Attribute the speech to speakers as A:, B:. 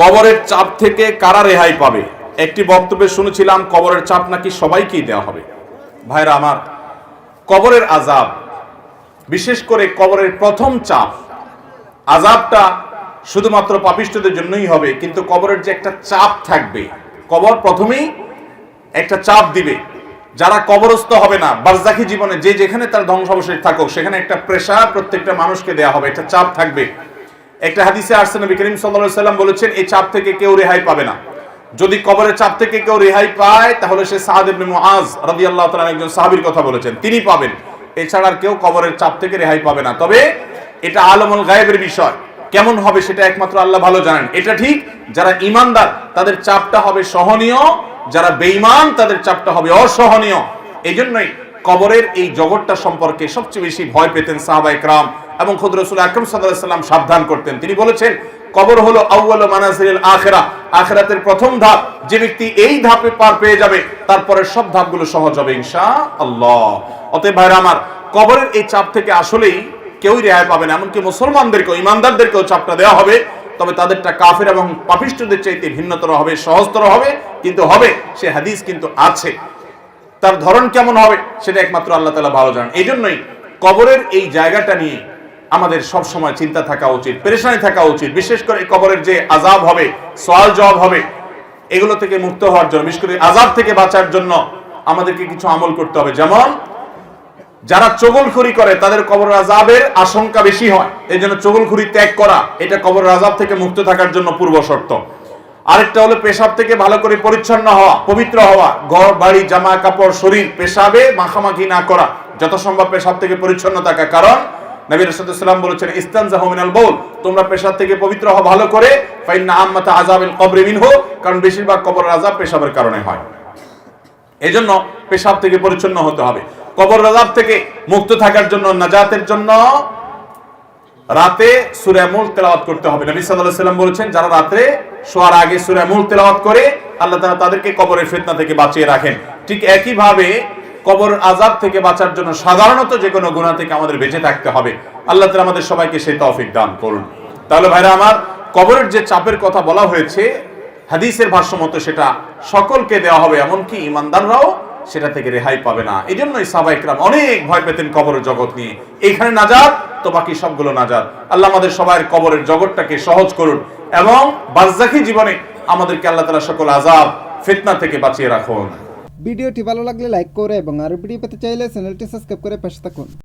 A: কবরের চাপ থেকে কারা রেহাই পাবে? একটি বক্তব্যে শুনেছিলাম, কবরের চাপ নাকি সবাইকেই দেওয়া হবে। ভাইরা আমার, কবরের আজাব বিশেষ করে কবরের প্রথম চাপ আজাবটা শুধুমাত্র পাপিষ্টদের জন্যই হবে, কিন্তু কবরের যে একটা চাপ থাকবে, কবর প্রথমেই একটা চাপ দিবে। যারা কবরস্থ হবে না বারজাকি জীবনে যে যেখানে তার ধ্বংসাবশেষ থাকুক, সেখানে একটা প্রেশার প্রত্যেকটা মানুষকে দেয়া হবে, একটা চাপ থাকবে। একটা হাদিসে আসছে, নবী করিম সাল্লাল্লাহু সাল্লাম বলেছেন এই চাপ থেকে কেউ রেহাই পাবে না। যদি কবরের চাপ থেকে কেউ রেহাই পায়, তাহলে সে সাহাদ ইবনে মুআজ রাদিয়াল্লাহু তাআলা একজন সাহাবীর কথা বলেছেন। তিনি পাবেন। এছাড়া আর কেউ কবরের চাপ থেকে রেহাই পাবে না। তবে এটা আলমুল গায়েবের বিষয়। কেমন হবে সেটা একমাত্র আল্লাহ ভালো জানেন। এটা ঠিক, যারা ইমানদার তাদের চাপটা হবে সহনীয়। যারা বেঈমান, তাদের চাপটা হবে অসহনীয়। এই জন্যই কবরের এই জগৎটা সম্পর্কে সবচেয়ে বেশি ভয় পেতেন সাহাবা একরাম এবং খুদ রসুল আকরম সাল্লাম সাবধান করতেন। তিনি বলেছেন, কবর হলো আউ্বাল মানাজিল আখেরা। আখেরাতের প্রথম ধাপ, যে ব্যক্তি এই ধাপে পার পেয়ে যাবে তারপরে সব ধাপগুলো সহজ হবে ইনশা আল্লাহ অতএব ভাইরা আমার, কবরের এই চাপ থেকে আসলেই কেউই রেহাই পাবে না, এমনকি মুসলমানদেরকেও, ইমানদারদেরকেও চাপটা দেওয়া হবে। তবে তাদেরটা কাফের এবং পাপিষ্টদের চাইতে ভিন্নতর হবে, সহজতর হবে, কিন্তু হবে, সে হাদিস কিন্তু আছে। তার ধরন কেমন হবে সেটা একমাত্র আল্লাহ তালা ভালো জানেন। এই জন্যই কবরের এই জায়গাটা নিয়ে আমাদের সব সময় চিন্তা থাকা উচিত, পেরেশানি থাকা উচিত। বিশেষ করে কবরের যে আজাব হবে, সওয়াল জবাব হবে, এগুলো থেকে মুক্ত হওয়ার জন্য, বিশেষ করে আজাব থেকে বাঁচার জন্য আমাদেরকে কিছু আমল করতে হবে। যেমন, যারা চগলখুরি করে, তাদের কবর আজাবের আশঙ্কা বেশি হয়। এই জন্য চগলখুরি ত্যাগ করা, এটা কবর আজাব থেকে মুক্ত থাকার জন্য পূর্ব শর্ত। আরেকটা হলো পেশাব থেকে ভালো করে পরিচ্ছন্ন হওয়া, পবিত্র হওয়া, ঘর, বাড়ি, জামা, কাপড়, শরীর পেশাবে মাখামাখি না করা যত সম্ভব পেশাব থেকে পরিচ্ছন্ন থাকা। কারণ বলেছেন, ইস্তানজাহু মিনাল বাউল তোমরা পেশাব থেকে পবিত্র হও ভালো করে, ফাইন্না আম্মাতা আযাবিল কবরি মিনহু, কারণ বেশিরভাগ কবর আযাব পেশাবের কারণে হয়। এজন্য পেশাব থেকে পরিচ্ছন্ন হতে হবে। কবর রাজাব থেকে মুক্ত থাকার জন্য, নাজাতের জন্য রাতে সূরা মুল তেলাওয়াত করতে হবে। নবী সাল্লাল্লাহু সাল্লাম বলেছেন, যারা রাতে শোয়ার আগে সূরা মুল তেলাওয়াত করে, আল্লাহ তাআলা তাদেরকে কবরের ফিতনা থেকে বাঁচিয়ে রাখেন। ঠিক একই ভাবে কবর আজাব থেকে বাঁচার জন্য সাধারণত যে কোনো গুনাহ থেকে আমাদের বেঁচে থাকতে হবে। আল্লাহ তাআলা আমাদের সবাইকে সেই তৌফিক দান করুন। তাহলে ভাইরা আমার, কবরের যে চাপের কথা বলা হয়েছে, হাদিসের ভাষ্য মতো সেটা সকলকে দেওয়া হবে, এমনকি ইমানদাররাও সেটা থেকে রেহাই পাবে না। এই জন্যই সাবাইকরাম অনেক ভয় পেতেন কবরের জগৎ নিয়ে। এইখানে নাজাত তো বাকি সবগুলো নাজার আল্লাহ আমাদের সবাই কবরের জগৎটাকে সহজ করুন এবং বাজ্জাকি জীবনে আমাদেরকে আল্লাহ তালা সকল আজাব ফিতনা থেকে বাঁচিয়ে রাখুন।
B: ভিডিওটি ভালো লাগলে লাইক করে এবং আরও ভিডিও পেতে চাইলে চ্যানেলটি সাবস্ক্রাইব করে পাশে থাকুন।